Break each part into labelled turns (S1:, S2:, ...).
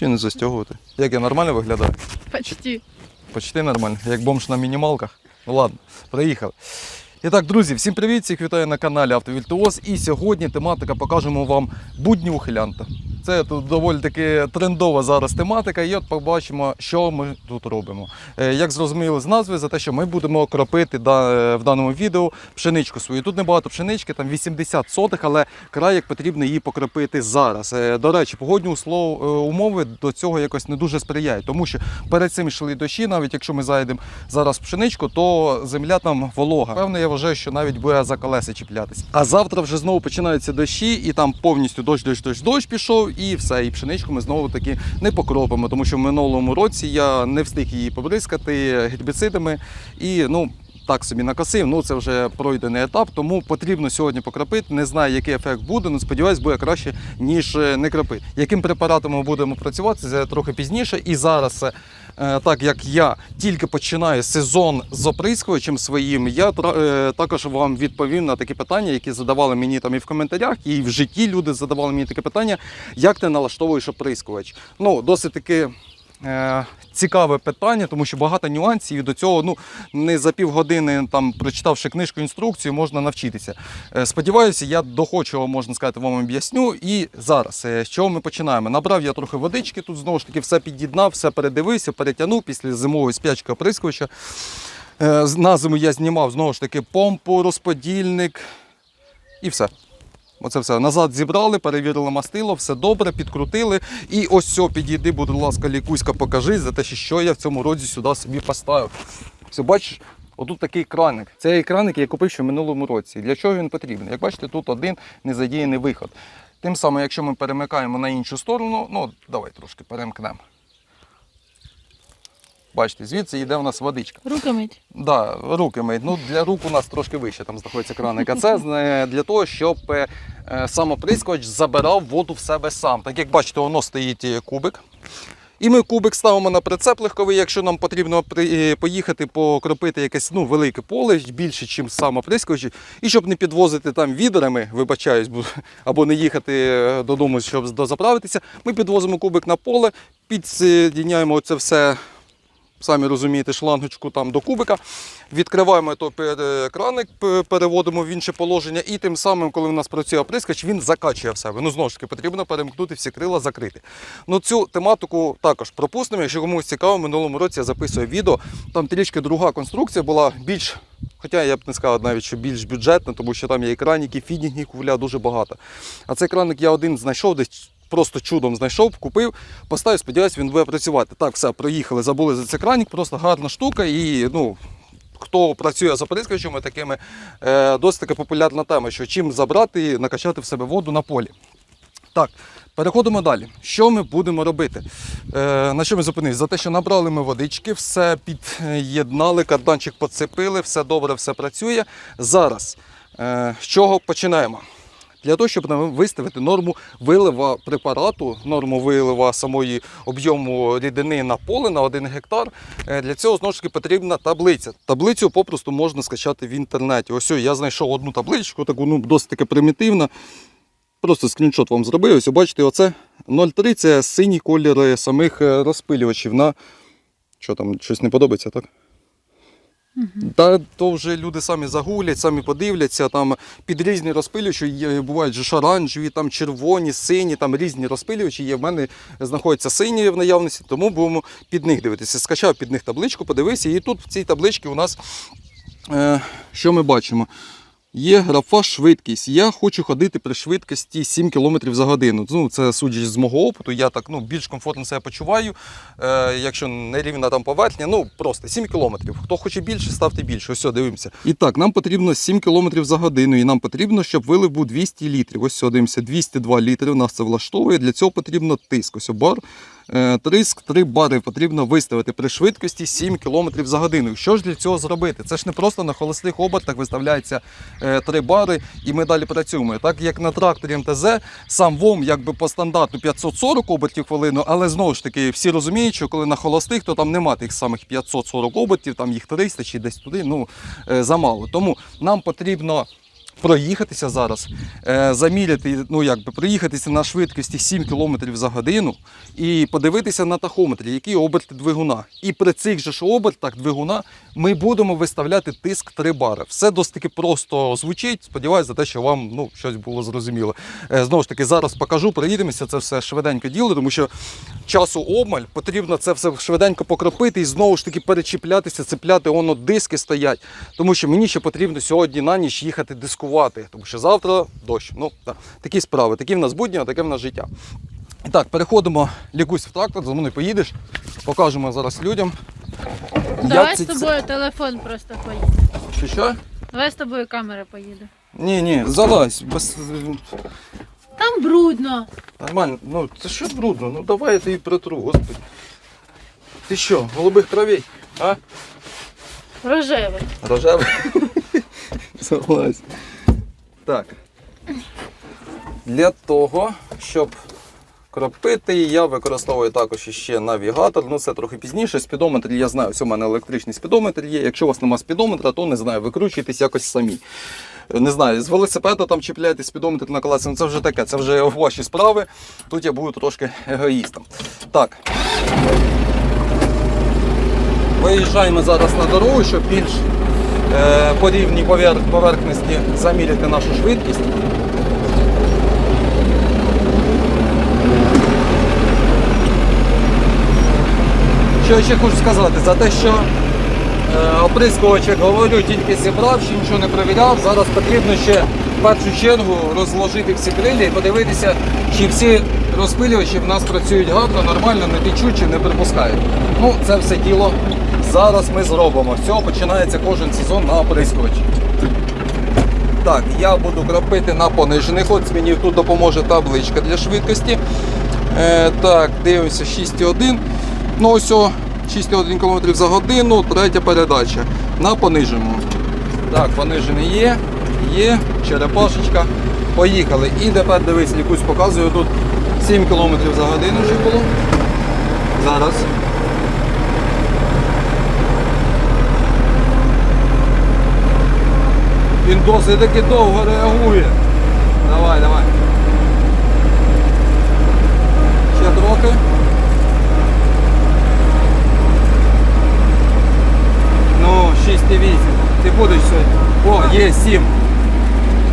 S1: Чи не застягувати? Як я нормально виглядаю?
S2: Почти.
S1: Почти нормально, як бомж на мінімалках. Ну ладно, приїхали. І так, друзі, всім привіт! Всіх вітаю на каналі Автовільтоз. І сьогодні тематика покажемо вам будні ухилянта. Це тут доволі таки трендова зараз тематика, і от побачимо, що ми тут робимо. Е, Як зрозуміли з назви, за те, що ми будемо кропити е, в даному відео пшеничку свою. Тут небагато пшенички, там 80 сотих, але край як потрібно її покропити зараз. Е, До речі, погодні умови до цього якось не дуже сприяють, тому що перед цим йшли дощі, навіть якщо ми зайдемо зараз в пшеничку, то земля там волога. Певно, я вважаю, що навіть буде за колеса чіплятися. А завтра вже знову починаються дощі, і там повністю дощ, дощ, дощ, дощ пішов, і все. І пшеничку ми знову таки не покропимо, тому що в минулому році я не встиг її побризкати гербіцидами і ну. Так собі накосив, ну це вже пройдений етап, тому потрібно сьогодні покропити. Не знаю, який ефект буде, але сподіваюсь, буде краще, ніж е, не кропити. Яким препаратом ми будемо працювати, це трохи пізніше. І зараз, е, так як я тільки починаю сезон з оприскувачем своїм, я е, також вам відповім на такі питання, які задавали мені там і в коментарях, і в житті люди задавали мені таке питання, як ти налаштовуєш оприскувач. Ну, досить таки. Е, цікаве питання, тому що багато нюансів і до цього ну не за півгодини, там прочитавши книжку інструкцію, можна навчитися. Е, сподіваюся, я доходчиво, можна сказати, вам об'ясню. І зараз е, з чого ми починаємо? Набрав я трохи водички, тут знову ж таки все під'єднав, все передивився, перетягнув після зимової спячки оприскувача. На зиму я знімав знову ж таки помпу, розподільник і все. Оце все. Назад зібрали, перевірили мастило, все добре, підкрутили. І ось все, підійди, будь ласка, лікуська, покажи за те, що я в цьому році сюди собі поставив. Все, бачиш, отут такий краник. Це краник я купив ще в минулому році. Для чого він потрібен? Як бачите, тут один незадіяний виход. Тим самим, якщо ми перемикаємо на іншу сторону, ну давай трошки перемкнемо. Бачите, звідси йде у нас водичка.
S2: Руки мить.
S1: Да, руки мить. Ну, для рук у нас трошки вище там знаходиться краник. А це для того, щоб е, сам оприскувач забирав воду в себе сам. Так як бачите, воно стоїть е, кубик. І ми кубик ставимо на прицеп легковий, якщо нам потрібно е, поїхати покропити якесь ну, велике поле, більше, ніж сам. І щоб не підвозити там відрами, вибачаюсь, або не їхати додому, щоб дозаправитися, ми підвозимо кубик на поле, підсоединяємо це все самі розумієте, шлангочку там до кубика. Відкриваємо той пер- краник, переводимо в інше положення, і тим самим, коли у нас працює оприскач, він закачує в себе. Ну, знову ж таки, потрібно перемкнути всі крила, закрити. Ну, цю тематику також пропустимо. Якщо комусь цікаво, минулому році я записую відео. Там трішки друга конструкція була більш. Хоча я б не сказав навіть, що більш бюджетна, тому що там є і краніки, фідінги, куля дуже багато. А цей краник я один знайшов десь. Просто чудом знайшов, купив, поставив, сподіваюся, він буде працювати. Так, все, проїхали, забули за цей кранік, просто гарна штука. І ну, хто працює з оприскувачами такими, е, досить така популярна тема, що чим забрати і накачати в себе воду на полі. Так, переходимо далі. Що ми будемо робити? Е, на що ми зупинилися? За те, що набрали ми водички, все під'єднали, карданчик поцепили, все добре, все працює. Зараз е, з чого починаємо? Для того, щоб виставити норму вилива препарату, норму вилива самої об'єму рідини на поле на 1 гектар, е, для цього знову ж таки потрібна таблиця. Таблицю попросту можна скачати в інтернеті. Ось я знайшов одну табличку, таку ну, досить таки примітивна. Просто скріншот вам зробив. Ось бачите, оце 0,3 це синій колір е, самих е, розпилювачів на. Що там, щось не подобається, так? Та то вже люди самі загуглять, самі подивляться. Там під різні розпилювачі є, бувають ж оранжеві, там червоні, сині, там різні розпилювачі є. В мене знаходяться сині в наявності, тому будемо під них дивитися. Скачав під них табличку, подивився, і тут в цій табличці у нас е, що ми бачимо? Є графа швидкість. Я хочу ходити при швидкості 7 км за годину. Ну, це судячи з мого опиту, я так ну, більш комфортно себе почуваю. Е, якщо не рівна там поверхня, ну просто 7 км. Хто хоче більше, ставте більше. Ось, дивимося. І так, нам потрібно 7 км за годину, і нам потрібно, щоб вилив був 200 літрів. Ось дивимося, 202 літри. У нас це влаштовує. Для цього потрібно тиск. Ось бар. Е, Триск 3 бари потрібно виставити при швидкості 7 км за годину. Що ж для цього зробити? Це ж не просто на холостих обертах виставляється 3 бари і ми далі працюємо. Так як на тракторі МТЗ, сам ВОМ якби по стандарту 540 обертів хвилину, але знову ж таки всі розуміють, що коли на холостих, то там нема тих самих 540 обертів, там їх 300 чи десь туди, ну е, замало. Тому нам потрібно проїхатися зараз, е, заміряти, ну якби проїхатися на швидкості 7 км за годину і подивитися на тахометрі, які оберти двигуна. І при цих же ж обертах двигуна ми будемо виставляти тиск 3 бари. Все досить таки просто звучить. Сподіваюся, за те, що вам ну, щось було зрозуміло. Е, Знову ж таки, зараз покажу, проїдемося, це все швиденько діло, тому що часу обмаль, потрібно це все швиденько покропити і знову ж таки перечіплятися, цепляти, воно диски стоять. Тому що мені ще потрібно сьогодні на ніч їхати дискувати, тому що завтра дощ. Ну, так. такі справи, такі в нас будні, а таке в нас життя. І так, переходимо лікусь в трактор, за мною поїдеш, покажемо зараз людям.
S2: Давай з тобою телефон просто поїде.
S1: Що що?
S2: Давай з тобою камера поїде.
S1: Ні, ні, залазь, без...
S2: Там брудно.
S1: Нормально, ну це що брудно? Ну давай я тобі притру, господи. Ти що, голубих кровей? А?
S2: Рожевий.
S1: Рожевий? Залазь. Так. Для того, щоб кропити, я використовую також ще навігатор. Ну це трохи пізніше. Спідометр, я знаю, ось у мене електричний спідометр є. Якщо у вас немає спідометра, то не знаю, викручуйтесь якось самі. Не знаю, з велосипеда там чіпляєте спідометр на колесі, ну це вже таке, це вже ваші справи. Тут я буду трошки егоїстом. Так. Виїжджаємо зараз на дорогу, щоб більш по рівній поверхності заміряти нашу швидкість. Що ще хочу сказати, за те, що е, оприскувачик, говорю, тільки зібрав, ще нічого не перевіряв. Зараз потрібно ще в першу чергу розложити всі крилля і подивитися, чи всі розпилювачі в нас працюють гарно, нормально, не течуть чи не припускають. Ну, це все діло зараз ми зробимо. З цього починається кожен сезон на оприскувачі. Так, я буду кропити на понижених. От мені тут допоможе табличка для швидкості. Е, так, дивимося 6,1. Ну ось о, 6,1 км за годину, третя передача. На пониженому. Так, понижений є, є, черепашечка. Поїхали. І тепер дивись, якусь показую тут 7 км за годину вже було. Зараз. Він досить таки довго реагує. Давай, давай. Ще трохи. Ну, 6,8. Ти будеш сьогодні. О, є 7.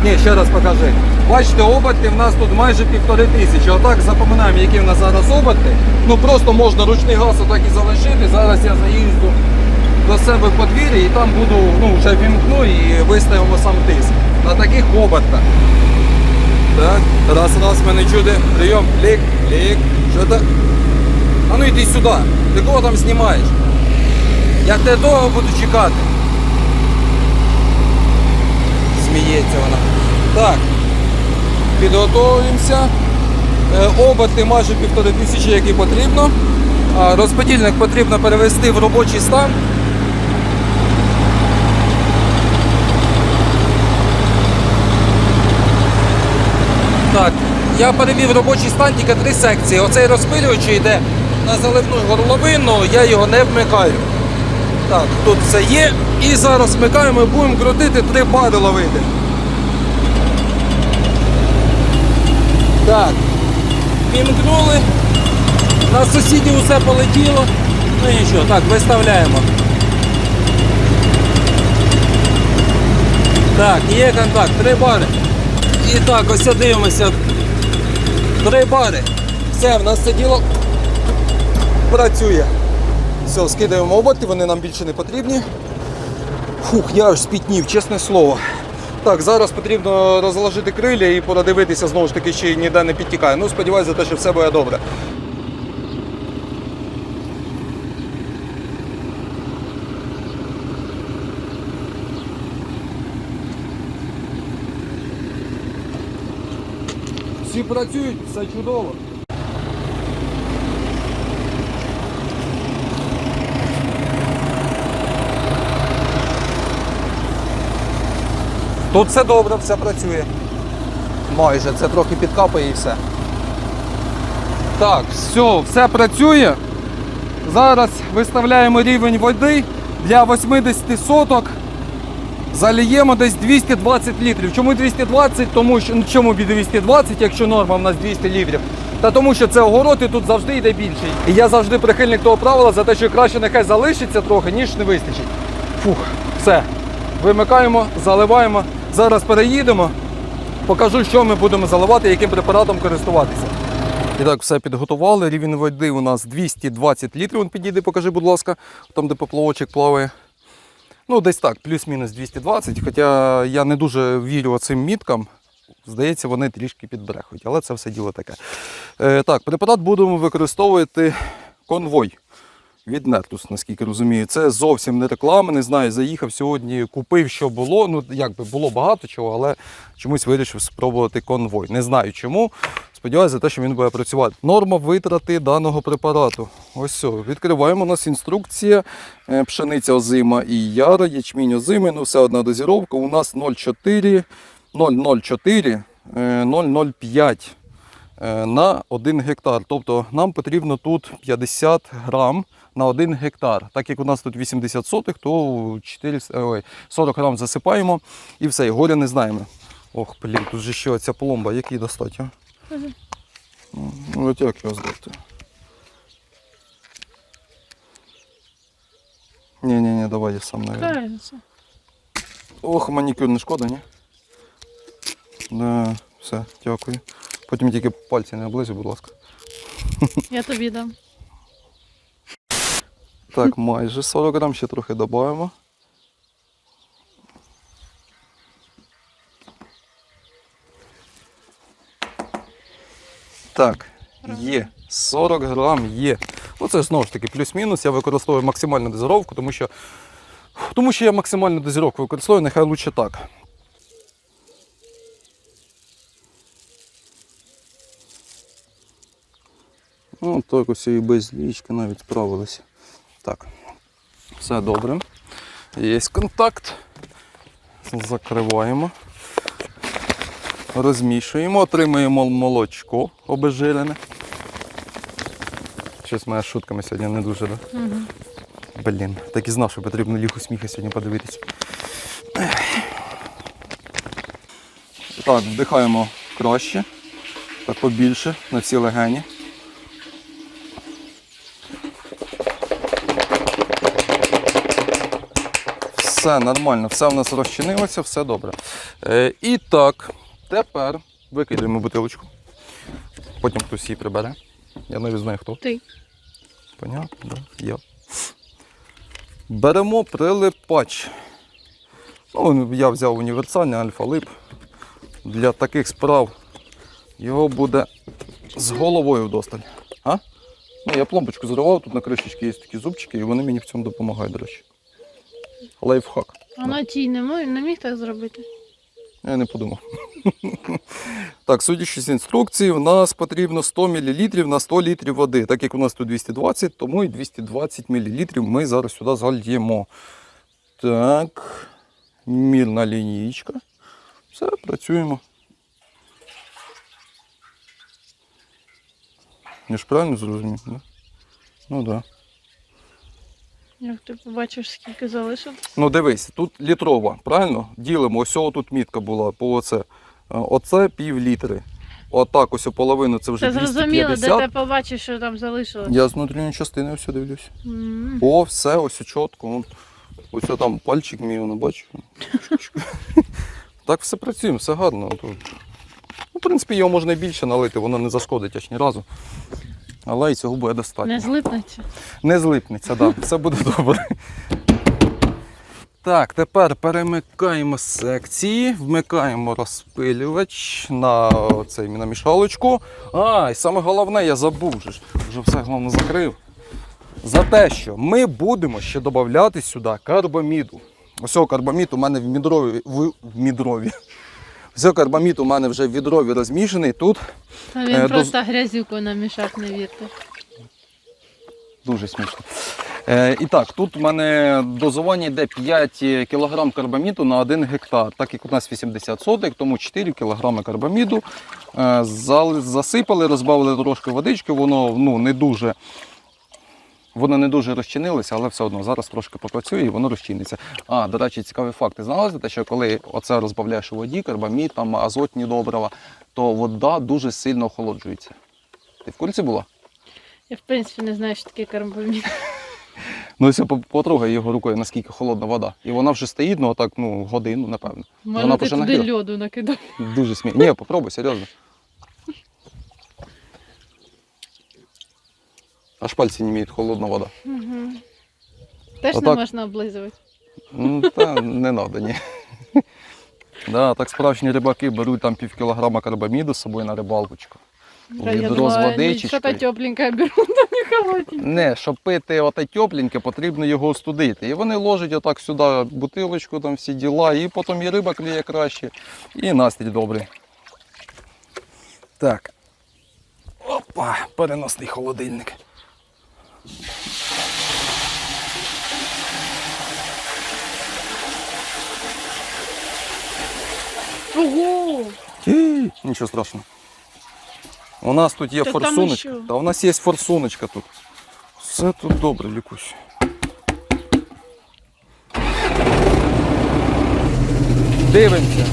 S1: Ні, ще раз покажи. Бачите, оберти в нас тут майже півтори тисячі. Отак запоминаємо, які в нас зараз оберти. Ну просто можна ручний газ отак і залишити. Зараз я заїзду до себе в подвір'я і там буду, ну, вже вімкну і виставимо сам тиск. На таких обертах. Так, раз, раз, мене чуде. Прийом, лік, лік. Що так? А ну йди сюди. Ти кого там знімаєш? Я тебе довго буду чекати. Сміється вона. Так. Підготовуємося. Е, Оберти майже півтори тисячі, які потрібно. Розподільник потрібно перевести в робочий стан. Так, я перевів робочий стан тільки три секції. Оцей розпилювач йде на заливну горловину, я його не вмикаю. Так, тут все є. І зараз вмикаємо і будемо крутити три бари ловити. Так, вімкнули. На сусідів усе полетіло. Ну і що, так, виставляємо. Так, є контакт, три бари. І так, ось дивимося. Три бари. Все, в нас це діло працює. Все, скидаємо оберти, вони нам більше не потрібні. Фух, я аж спітнів, чесне слово. Так, зараз потрібно розложити крилля і подивитися знову ж таки, чи ніде не підтікає. Ну, сподіваюся, те, що все буде добре. Працюють, все чудово. Тут все добре, все працює. Майже, це трохи підкапає і все. Так, все, все працює. Зараз виставляємо рівень води для 80 соток. Заліємо десь 220 літрів. Чому 220? Тому що ну, чому 220, якщо норма в нас 200 літрів? Та тому що це огород і тут завжди йде більший. І я завжди прихильник того правила за те, що краще нехай залишиться трохи, ніж не вистачить. Фух, все. Вимикаємо, заливаємо. Зараз переїдемо. Покажу, що ми будемо заливати, яким препаратом користуватися. І так, все підготували. Рівень води у нас 220 літрів. Він підійде, покажи, будь ласка, там, де поплавочок плаває. Ну, десь так, плюс-мінус 220. Хоча я не дуже вірю цим міткам. Здається, вони трішки підбрехують, але це все діло таке. Е, так, препарат будемо використовувати конвой від Нертус, наскільки розумію. Це зовсім не реклама, не знаю. Заїхав сьогодні, купив, що було. Ну, якби було багато чого, але чомусь вирішив спробувати конвой. Не знаю чому. Сподіваюся за те, що він буде працювати. Норма витрати даного препарату. Ось все. Відкриваємо. У нас інструкція. Е, Пшениця озима і яра, ячмінь озимий, ну все одна дозіровка. У нас 0,4, 0,04, е, 0,05 е, на 1 гектар. Тобто нам потрібно тут 50 грам на 1 гектар. Так як у нас тут 80 сотих, то 400, ой, 40 грам засипаємо і все, і горя не знаємо. Ох, блін, тут же ще ця пломба, як її достати? А?
S2: Мгм.
S1: Ну, от як його здати? Ні, ні, ні, давай я сам навіть. Ох, манікюр не шкода, ні? Да, все, дякую. Потім тільки пальці не облизуй, будь ласка.
S2: Я тобі дам.
S1: Так, майже 40 грам, ще трохи додаємо. Так, є. 40 грам є. Ну це знову ж таки плюс-мінус. Я використовую максимальну дозировку, тому що, тому що я максимальну дозировку використовую, нехай лучше так. Ну, так ось і без лічки навіть справилися. Так, все добре. Є контакт. Закриваємо. Розмішуємо, отримуємо молочко обезжирене. Щось моя шутками сьогодні не дуже, да?
S2: Угу.
S1: Блін, так і знав, що потрібно лігу сміха сьогодні подивитися. Так, вдихаємо краще, так побільше на всі легені. Все нормально, все в нас розчинилося, все добре. Е, і так, тепер викидаємо бутилочку. Потім хтось її прибере. Я навіть знаю хто.
S2: Ти.
S1: Понятно, да? Я. Беремо прилипач. Ну, я взяв універсальний альфа-лип. Для таких справ його буде з головою вдосталь. А? Ну, я пломбочку зривав, тут на кришечці є такі зубчики, і вони мені в цьому допомагають, до речі. Лайфхак.
S2: А на тій не, не міг так зробити.
S1: Я не подумав. так, судячи з інструкції, в нас потрібно 100 мл на 100 літрів води. Так як у нас тут 220, тому і 220 мл ми зараз сюди зальємо. Так, мірна лінійка. Все, працюємо. Я ж правильно зрозумів? Да? Ну так. Да.
S2: Як ти побачиш, скільки залишилось.
S1: Ну дивись, тут літрова, правильно? Ділимо, ось тут мітка була по оце. Е, Оце пів літри. Отак ось половину це вже
S2: Це зрозуміло, де ти побачиш, що там залишилось.
S1: Я з внутрішньої частини ось дивлюсь.
S2: М.
S1: О, все, ось чітко. Ось там пальчик мій, воно бачу. так все працює, все гарно. Ну, в принципі, його можна і більше налити, воно не зашкодить аж ні разу. Але і цього буде достатньо.
S2: Не злипнеться.
S1: Не злипнеться, так. Да. Все буде добре. Так, тепер перемикаємо секції, вмикаємо розпилювач на цей на мішалочку. А, і саме головне, я забув же ж. Вже все головне закрив. За те, що ми будемо ще додати сюди карбаміду. Ось цього карбамід у мене в мідрові. В, в мідрові. Ось цього карбамід у мене вже в відрові розмішаний. Тут
S2: А він
S1: Е, доз-
S2: просто грязюку намішав, не вірте.
S1: Дуже смішно. Е, і так, тут у мене дозування йде 5 кг карбаміду на 1 гектар. Так як у нас 80 сотих, тому 4 кг карбаміду. Е, засипали, розбавили трошки водички, воно ну, не дуже Вони не дуже розчинилися, але все одно зараз трошки попрацює і воно розчиниться. А, до речі, цікавий факт. Ти знала за те, що коли оце розбавляєш у воді, карбамід, там азотні добрива, то вода дуже сильно охолоджується. Ти в курсі була?
S2: Я в принципі не знаю, що таке карбамід.
S1: Ну, ось по- потрогай його рукою, наскільки холодна вода. І вона вже стоїть, ну отак, ну, годину, напевно.
S2: Може
S1: Вона
S2: ти туди
S1: нагріла.
S2: льоду накидав.
S1: Дуже сміх. Ні, попробуй, серйозно. Аж пальці не вміють холодна вода.
S2: Угу. Теж не
S1: Отак.
S2: можна облизувати.
S1: Ну, та не треба, ні. Да, так справжні рибаки беруть там пів кілограма карбаміду з собою на рибалочку.
S2: Я
S1: Відро з
S2: думала,
S1: водичечкою.
S2: Що-то тепленьке беру, там не холодненьке.
S1: Не, щоб пити оте тепленьке, потрібно його остудити. І вони ложать отак сюди бутилочку, там всі діла, і потім і риба клює краще, і настрій добрий. Так. Опа, переносний холодильник.
S2: Ого!
S1: Ті, Нічого страшного. У нас тут є
S2: Та
S1: форсуночка. Та у нас є форсуночка тут. Все тут добре, лікусь. Дивимося.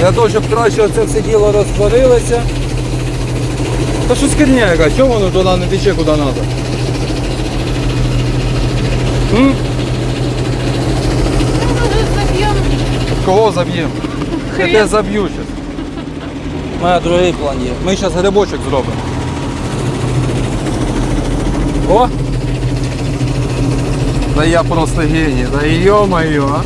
S1: Для того, щоб краще це все діло розтворилося. Та що скерня яка, чого воно туди не тече куди треба? М?
S2: Може заб'ємо
S1: Кого заб'ємо? Я тебе заб'ю зараз. У мене другий план є. Ми зараз грибочок зробимо. О! Та я просто геній, да йо-моє, а.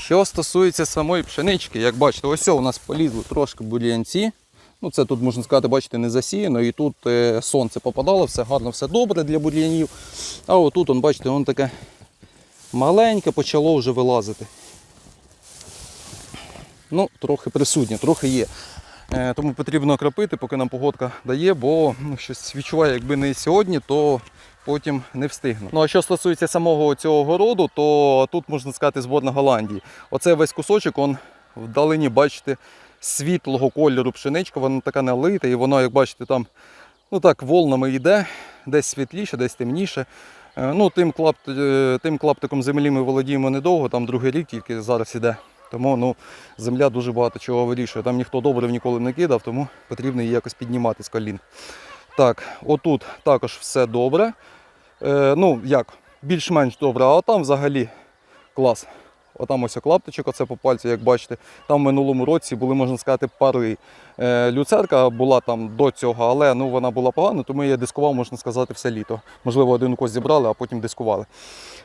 S1: Що стосується самої пшенички, як бачите, ось у нас полізли трошки бур'янці. Ну, це тут можна сказати, бачите, не засіяно, і тут е, сонце попадало, все гарно, все добре для бур'янів. А отут, он, бачите, воно таке маленьке почало вже вилазити. Ну, трохи присутнє, трохи є. Е, тому потрібно окропити, поки нам погодка дає, бо ну, щось відчуваю, якби не сьогодні, то потім не встигну. Ну а що стосується самого цього городу, то тут можна сказати зборна Голландії. Оце весь кусочок, он вдалині, бачите, світлого кольору пшеничка, вона така налита, і воно, як бачите, там ну так волнами йде, десь світліше, десь темніше. Е, Ну, тим, клап, е, тим клаптиком землі ми володіємо недовго, там другий рік тільки зараз іде. Тому ну, земля дуже багато чого вирішує. Там ніхто добрив ніколи не кидав, тому потрібно її якось піднімати з колін. Так, отут також все добре. Е, ну, як, більш-менш добре, а там взагалі клас. Отам ось клаптичок, оце по пальцю, як бачите. Там в минулому році були, можна сказати, пари. Е, люцерка була там до цього, але ну, вона була погана, тому я дискував, можна сказати, все літо. Можливо, один укос зібрали, а потім дискували.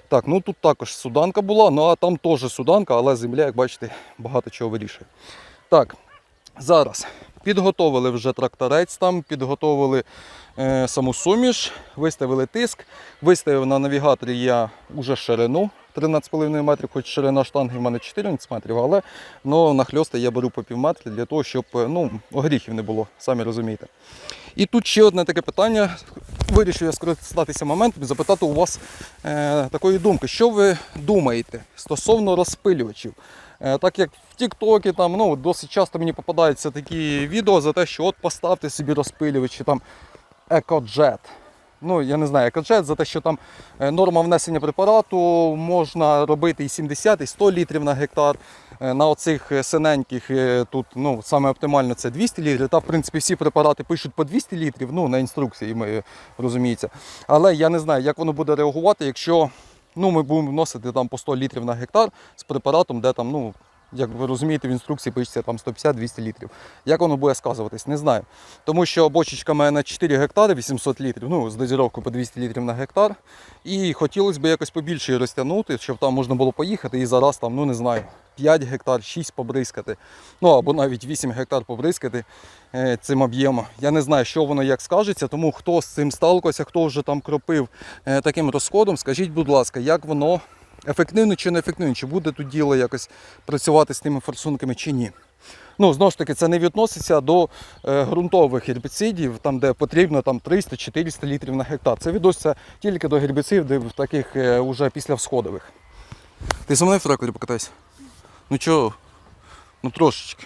S1: Так, ну тут також суданка була, ну а там теж суданка, але земля, як бачите, багато чого вирішує. Так, зараз підготовили вже тракторець там, підготовили саму суміш, виставили тиск, виставив на навігаторі я вже ширину 13,5 метрів, хоч ширина штанги в мене 14 метрів, але ну, на хльости я беру по пів метра для того, щоб е, ну, огріхів не було, самі розумієте. І тут ще одне таке питання. Вирішив я скористатися моментом і запитати у вас е, такої думки. Що ви думаєте стосовно розпилювачів? Е, так як в Тіктокі там ну, досить часто мені попадаються такі відео за те, що от поставте собі розпилювачі там екоджет. Ну, я не знаю, екоджет за те, що там е, норма внесення препарату можна робити і 70, і 100 літрів на гектар. Е, На оцих е, синеньких тут ну, саме оптимально це 200 літрів. Та в принципі всі препарати пишуть по 200 літрів, ну на інструкції ми розуміється. Але я не знаю, як воно буде реагувати, якщо ну, ми будемо вносити там по 100 літрів на гектар з препаратом, де там, ну, як ви розумієте, в інструкції пишеться там 150-200 літрів. Як воно буде сказуватись, не знаю. Тому що бочечка має на 4 гектари 800 літрів, ну, з дозіровкою по 200 літрів на гектар. І хотілося б якось побільше її розтягнути, щоб там можна було поїхати і зараз там, ну не знаю, 5 гектар, 6 побризкати. Ну або навіть 8 гектар побризкати е, цим об'ємом. Я не знаю, що воно як скажеться, тому хто з цим сталкувався, хто вже там кропив е, таким розходом, скажіть, будь ласка, як воно ефективно чи не ефективно, чи буде тут діло якось працювати з тими форсунками чи ні. Ну, знову ж таки, це не відноситься до е, ґрунтових гербіцидів, там, де потрібно там, 300-400 літрів на гектар. Це відноситься тільки до гербіцидів таких е, уже після всходових. Ти зі мною в тракторі покатайся? Ну чого? Ну трошечки.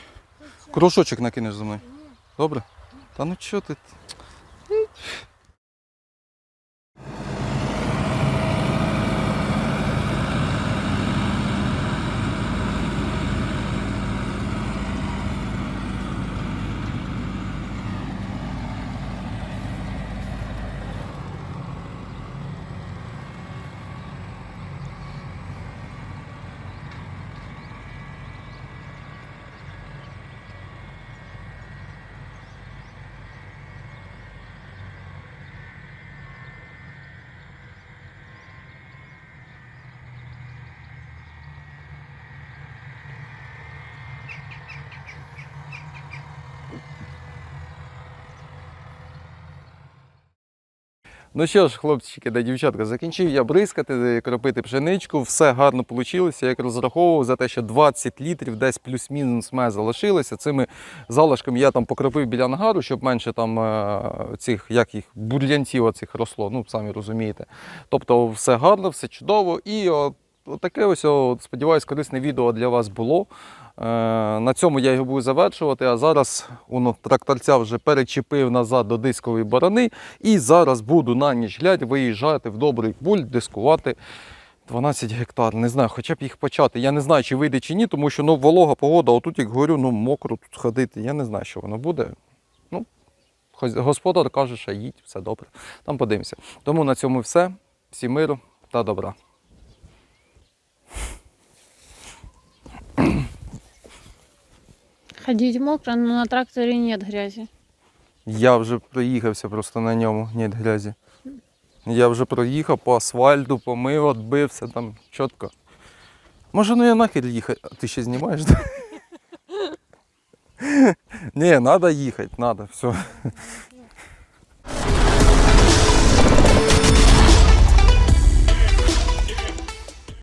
S1: Кружочок накинеш за мною. Добре? Та ну чого ти? Ну що ж, хлопчики та дівчатка, закінчив я бризкати, кропити пшеничку, все гарно вийшло, як розраховував за те, що 20 літрів десь плюс-мінус ме залишилося. Цими залишками я там покропив біля ангару, щоб менше там е, цих, як бур'янців оцих росло, ну самі розумієте. Тобто все гарно, все чудово. І от, таке ось, от, сподіваюсь, корисне відео для вас було. Е, На цьому я його буду завершувати, а зараз воно, тракторця вже перечепив назад до дискової борони. І зараз буду на ніч глядь виїжджати в добрий буль, дискувати 12 гектар. Не знаю, хоча б їх почати. Я не знаю, чи вийде чи ні, тому що ну, волога погода, отут, як говорю, ну мокро тут ходити. Я не знаю, що воно буде. Ну, господар каже, що їдь, все добре. Там подивимося. Тому на цьому все. Всім миру та добра.
S2: Ходить мокро, но на тракторе нет грязи.
S1: Я вже проїхався просто на ньому, ні грязі. Я вже проїхав по асфальту, помив, відбився там чітко. Може, ну я нахер їхати. А Ти ще знімаєш? Ні, треба їхати, треба, все.